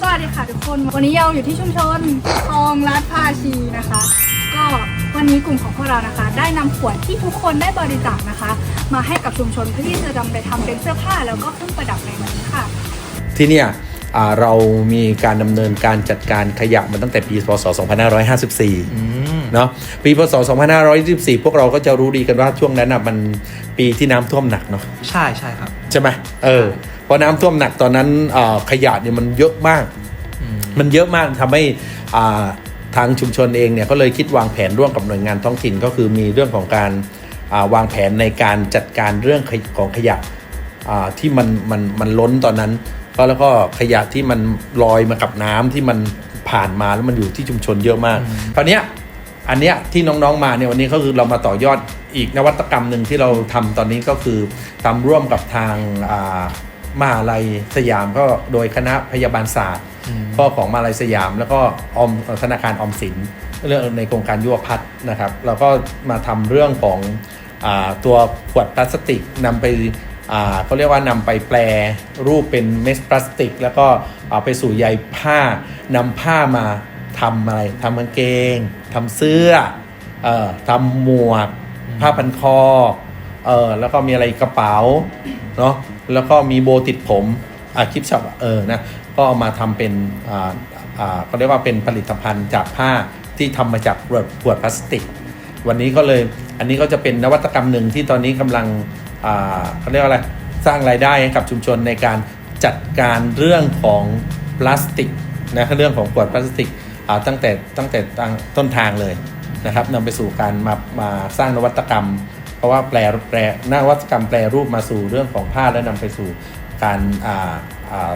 สวัสดีค่ะทุกคน วันนี้เราอยู่ที่ชุมชนคลองลาดพาชีนะคะ ก็ วันนี้กลุ่มของพวกเรานะคะ ได้นำขวดที่ทุกคนได้บริจาคนะคะ มาให้กับชุมชนเพื่อที่จะนำไปทำเป็นเสื้อผ้าแล้วก็เครื่องประดับในวันนี้ค่ะ ที่เนี่ยอ่าเรามีการดำเนินการจัดการขยะมาตั้งแต่ปีพศ 2554 เนาะปีพศ 2524 พวกเราก็จะรู้ดีกันว่าช่วงนั้นอะมันปีที่น้ำท่วมหนักเนาะใช่ใช่ครับ ใช่ไหมเออพอน้ำท่วมหนักตอนนั้นอ่าขยะเนี่ยมันเยอะมาก มันเยอะมากทำให้อ่า ทางชุมชนเองเนี่ยก็เลยคิดวางแผนร่วมกับหน่วยงานท้องถิ่นก็คือมีเรื่องของการอ่าวางแผนในการจัดการเรื่องขยของขยะอ่าที่มันมันมันล้นตอนนั้น ก็แล้วก็ขยะที่มันลอยมากับน้ำที่มันผ่านมาแล้วมันอยู่ที่ชุมชนเยอะมากคราวเนี้ยอันเนี้ยที่น้องๆมาเนี่ยวันนี้ก็คือเรามาต่อยอดอีกนวัตกรรมหนึ่งที่เราทำตอนนี้ก็คือทำร่วมกับทางอ่า มหาลัยสยามก็โดยคณะพยาบาลศาสตร์ก็ของมหาลัยสยาม แล้วก็ออมธนาคารออมสินเรื่องในโครงการยุวพัฒน์นะครับเราก็มาทำเรื่องของอาตัวขวดพลาสติกนำไปอ่าเขาเรียกว่านำไปแปลรูปเป็นเม็ดพลาสติก แล้วก็เอาไปสู่ใยผ้านำผ้ามาทำอะไรทำกางเกงทำเสื้อเออทำหมวก ผ้าพันคอ เออแล้วก็มีอะไรกระเป๋าเนาะแล้วก็มีโบติดผมอะคลิปช็อปเออนะก็เอามาทำเป็นอ่าอ่าเขาเรียกว่าเป็นผลิตภัณฑ์จากผ้าที่ทำมาจากขวดขวดพลาสติก วันนี้ก็เลยอันนี้ก็จะเป็นนวัตกรรมหนึ่งที่ตอนนี้กำลังอ่าเขาเรียกว่าอะไรสร้างรายได้ให้กับชุมชนในการจัดการเรื่องของพลาสติกนะเรื่องของขวดพลาสติกตั้งแต่ตั้งแต่ต้นทางเลยนะครับนำไปสู่การมามาสร้างนวัตกรรม เพราะว่าแปลแปลนวัตกรรมแปลรูปมาสู่เรื่องของผ้าและนำไปสู่การอ่าอ่า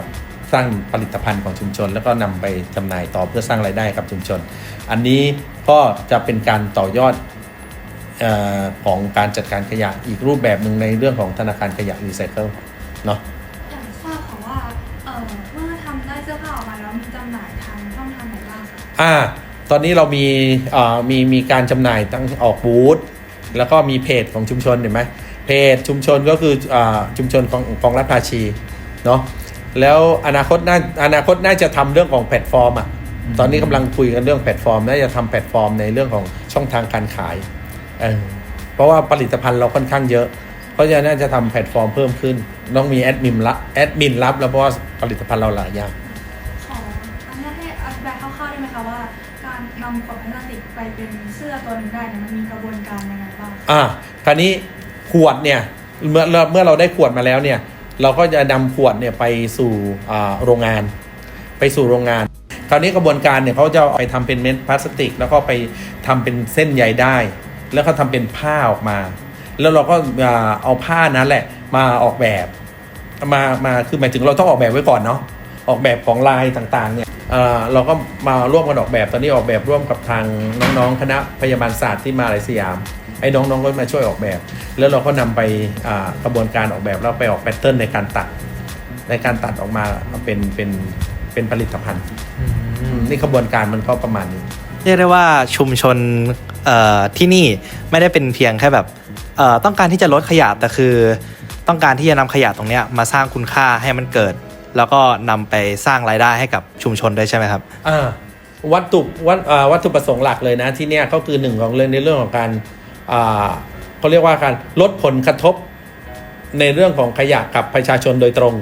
สร้างผลิตภัณฑ์ของชุมชน แล้วก็นำไปจำหน่ายต่อเพื่อสร้างรายได้ให้กับชุมชน อันนี้ก็จะเป็นการต่อยอดเออของการจัดการขยะอีกรูปแบบหนึ่งในเรื่องของธนาคารขยะรีไซเคิลเนาะอยากทราบค่ะว่าเอ่อเมื่อทำได้เสื้อผ้าออกมาแล้วมีจำหน่ายทางช่องทางไหนบ้างคะอ่า ตอนนี้เรามีเอ่อมีมีการจำหน่ายตั้งออกบูธ แล้วก็มีเพจของชุมชนเห็นไหมเพจชุมชนก็คืออชุมชนของของรัฐภาชีเนาะแล้วอนาคตน่าอนาคตน่าจะทำเรื่องของแพลตฟอร์มอะตอนนี้กำลังคุยกันเรื่องแพลตฟอร์มน่าจะทำแพลตฟอร์มในเรื่องของช่องทางการขายเออเพราะว่าผลิตภัณฑ์เราค่อนข้างเยอะเพราะฉะนั้นน่าจะทำแพลตฟอร์มเพิ่มขึ้นต้องมีแอดมินรับแอดมินรับแล้วเพราะว่าผลิตภัณฑ์เราหลายอย่างขออนุญาตให้อธิบายคร่าวๆได้ไหมคะว่าการนำขวดพลาสติกไปเป็นเสื้อตัวหนึ่งได้เนี่ยมันมีกระบวนการยังไง อ่าคราวนี้ขวดเนี่ยเมื่อเมื่อเราได้ขวดมาแล้วเนี่ย เราก็จะนำขวดเนี่ยไปสู่โรงงาน ไปสู่โรงงาน คราวนี้กระบวนการเนี่ยเขาจะไปทำเป็นเม็ดพลาสติก แล้วก็ไปทำเป็นเส้นใยได้ แล้วก็ทำเป็นผ้าออกมา แล้วเราก็เอาผ้านั้นแหละมาออกแบบมามาคือหมายถึงเราต้องออกแบบไว้ก่อนเนาะออกแบบของลายต่างๆเนี่ย เอ่อเราก็มาร่วมกันออกแบบตอนนี้ออกแบบร่วมกับทางน้องๆ คณะพยาบาลศาสตร์ที่มหาลัยสยามไอ้น้องๆก็มาช่วยออกแบบ แล้วเราก็นำไปอ่ากระบวนการออกแบบแล้วไปออกแพทเทิร์นในการตัด ในการตัดออกมาเป็นเป็นเป็นผลิตภัณฑ์อืมนี่กระบวนการมันก็ประมาณนี้เรียกได้ว่าชุมชนเอ่อที่นี่ไม่ได้เป็นเพียงแค่แบบเอ่อต้องการที่จะลดขยะแต่คือ ต้องการที่จะนำขยะตรงเนี้ยมาสร้างคุณค่าให้มันเกิด แล้วก็นำไปสร้างรายได้ให้กับชุมชนด้วยใช่ไหมครับอ่าวัตถุวัตอ่าวัตถุประสงค์หลักเลยนะที่เนี่ยก็คือหนึ่งของเรื่องในเรื่องของการอ่าเขาเรียกว่าการลดผลกระทบในเรื่องของขยะกับประชาชนโดยตรง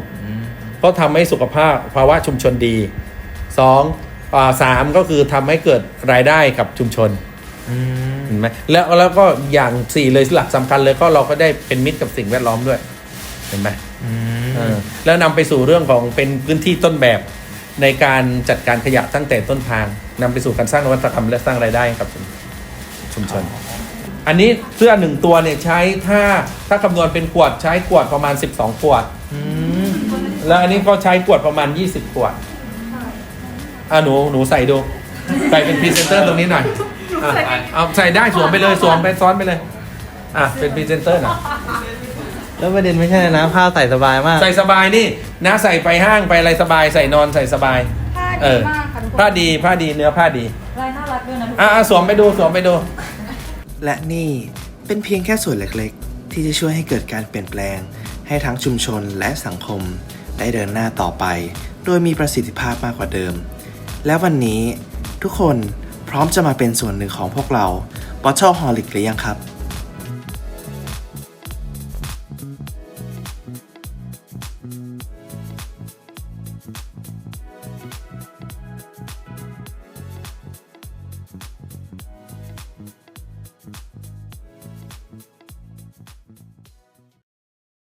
เพราะทำให้สุขภาพภาวะชุมชนดีสองอ่าสามก็คือทำให้เกิดรายได้กับชุมชนเห็นไหมแล้วแล้วก็อย่างสี่เลยหลักสำคัญเลยก็เราก็ได้เป็นมิตรกับสิ่งแวดล้อมด้วย เห็นไหม เออแล้วนำไปสู่เรื่องของเป็นพื้นที่ต้นแบบในการจัดการขยะตั้งแต่ต้นทางนำไปสู่การสร้างนวัตกรรมและสร้างรายได้ให้กับชุมชุมชน อันนี้เสื้อหนึ่งตัวเนี่ยใช้ถ้าถ้าคำนวณเป็นขวดใช้ขวดประมาณ 12 ขวด แล้วอันนี้ก็ใช้ขวดประมาณ 20 ขวดอะหนูหนูใส่ดู ใส่เป็นพรีเซนเตอร์ตรงนี้หน่อยอะเอาใส่ได้สวมไปเลยสวมไปซ้อนไปเลย อะเป็นพรีเซนเตอร์หน่อย แล้วประเด็นไม่ใช่นะผ้าใส่สบายมาก ใส่สบายนี่นะใส่ไปห้างไปอะไรสบายใส่นอนใส่สบาย ผ้าเอดีอ มากค่ะทุกคนผ้าดีผ้าดีเนื้อผ้าดี ลายน่ารักด้วยนะทุกคน อะอะสวมไปดูสวมไปดู และนี่เป็นเพียงแค่ส่วนเล็กๆ ที่จะช่วยให้เกิดการเปลี่ยนแปลง ให้ทั้งชุมชนและสังคม ได้เดินหน้าต่อไป โดยมีประสิทธิภาพมากกว่าเดิม และวันนี้ทุกคนพร้อมจะมาเป็นส่วนหนึ่งของพวกเรา Bottle Holic หรือยังครับ